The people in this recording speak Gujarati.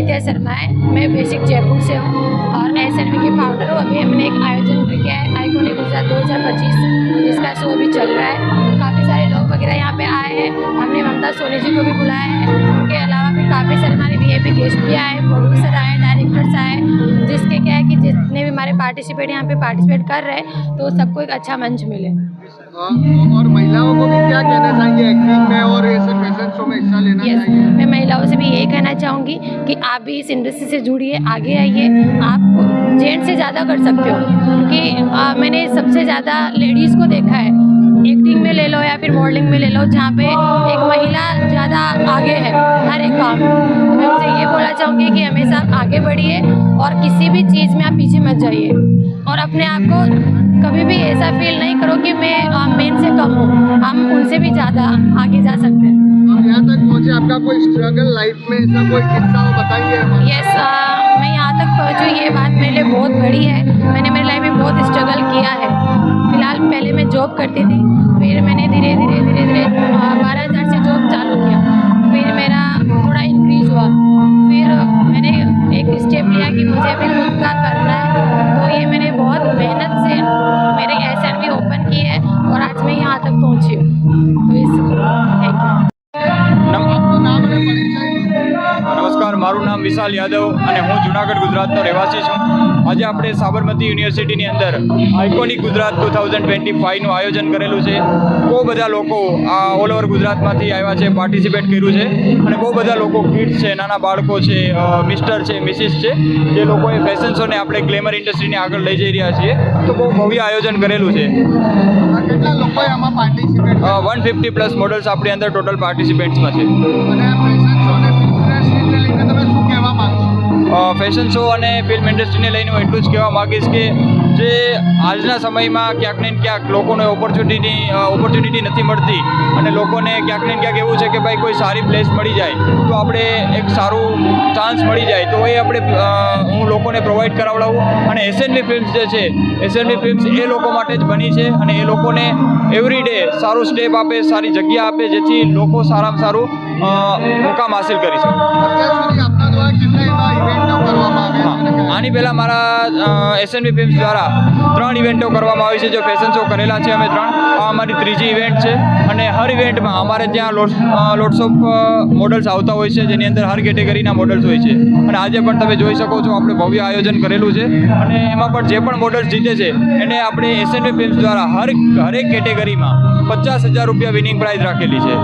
नित्या शर्मा है। मैं बेसिक जयपुर से हूँ और एस एन की फाउंडर हूँ। अभी हमने एक आयोजन किया है आइकोनिक गुजरात दो हज़ार पच्चीस, जिसका शो अभी चल रहा है। काफ़ी सारे लोग वगैरह यहाँ पे आए हैं। हमने ममता सोनी जी को भी बुलाया है। उनके अलावा भी काफ़ी सारे हमारे वी गेस्ट भी आए प्रोड्यूसर आए डायरेक्टर्स आए जिसके क्या है कि जितने भी हमारे पार्टिसिपेट यहाँ पे पार्टिसिपेट कर रहे हैं तो सबको एक अच्छा मंच मिले। और महिलाओं को भी क्या कहना चाहेंगे? एक्टिंग में और ऐसे फ़ैशन शो चाहूँगी कि आप भी इस इंडस्ट्री से जुड़िए, आगे आइए। आप जेंट्स से ज़्यादा कर सकते हो, क्योंकि मैंने सबसे ज़्यादा लेडीज़ को देखा है। एक्टिंग में ले लो या फिर मॉडलिंग में ले लो, जहाँ पे एक महिला ज़्यादा आगे है, हर एक काम। तो मैं उनसे ये बोलना चाहूँगी कि हमेशा आप आगे बढ़िए और किसी भी चीज़ में आप पीछे मत जाइए। और अपने आप को कभी भी ऐसा फील नहीं करो कि मैं मेन से कम हूँ। हम उनसे भी ज़्यादा आगे जा सकते हैं। स्ट्रगल लाइफ में ऐसा कोई किस्सा हो, बताइए यस मैं यहाँ तक पहुँचू ये बात मेरे लिए बहुत बड़ी है। मैंने मेरी लाइफ में बहुत स्ट्रगल किया है। फ़िलहाल पहले मैं जॉब करती थी, फिर मैंने धीरे धीरे धीरे धीरे बारह हज़ार से जॉब चालू किया। फिर मेरा थोड़ा इंक्रीज हुआ। फिर मैंने एक स्टेप लिया कि मुझे भी खुद का નામ વિશાલ યાદવ અને હું જુનાગઢ ગુજરાતનો રહેવાસી છું. આજે આપણે સાબરમતી યુનિવર્સિટીની અંદર iconic Gujarat two thousand twenty ફાઇવનું આયોજન કરેલું છે. બહુ બધા લોકો આ ઓલ ઓવર ગુજરાતમાંથી આવ્યા છે પાર્ટિસિપેટ કર્યું છે અને બહુ બધા લોકો કિડ્સ છે નાના બાળકો છે મિસ્ટર છે મિસિસ છે જે લોકોએ ફેશન શોને આપણે ગ્લેમર ઇન્ડસ્ટ્રીને આગળ લઈ જઈ રહ્યા છીએ. તો બહુ ભવ્ય આયોજન કરેલું છે. કેટલા લોકોએ આમાં participate one fifty plus models આપણી અંદર ટોટલ પાર્ટિસિપેન્ટ્સમાં છે. ફેશન શો અને ફિલ્મ ઇન્ડસ્ટ્રીને લઈને હું એટલું જ કહેવા માગીશ કે જે આજના સમયમાં ક્યાંક ને ક્યાંક લોકોને ઓપોર્ચ્યુનિટી ઓપોર્ચ્યુનિટી નથી મળતી અને લોકોને ક્યાંક ને ક્યાંક એવું છે કે ભાઈ કોઈ સારી પ્લેસ મળી જાય તો આપણે એક સારું ચાન્સ મળી જાય તો એ આપણે હું લોકોને પ્રોવાઈડ કરાવડાવું અને એસએનવી ફિલ્મ્સ જે છે એસએનવી ફિલ્મ્સ એ લોકો માટે જ બની છે અને એ લોકોને એવરી ડે સારું સ્ટેપ આપે, સારી જગ્યા આપે જેથી લોકો સારામાં સારું મુકામ હાસિલ કરી શકે. આની પહેલાં મારા એસએનબી ફિલ્મ્સ દ્વારા ત્રણ ઇવેન્ટો કરવામાં આવી છે, જે ફેશન શો કરેલા છે અમે ત્રણ. આ અમારી ત્રીજી ઇવેન્ટ છે અને હર ઇવેન્ટમાં અમારે ત્યાં લોટ લોટ્સ ઓફ મોડલ્સ આવતા હોય છે, જેની અંદર હર કેટેગરીના મોડલ્સ હોય છે. અને આજે પણ તમે જોઈ શકો છો, આપણે ભવ્ય આયોજન કરેલું છે. અને એમાં પણ જે પણ મોડલ્સ જીતે છે, એને આપણે એસએનબી ફિલ્મ્સ દ્વારા હર, હરેક કેટેગરીમાં પચાસ હજાર રૂપિયા વિનિંગ પ્રાઇઝ રાખેલી છે.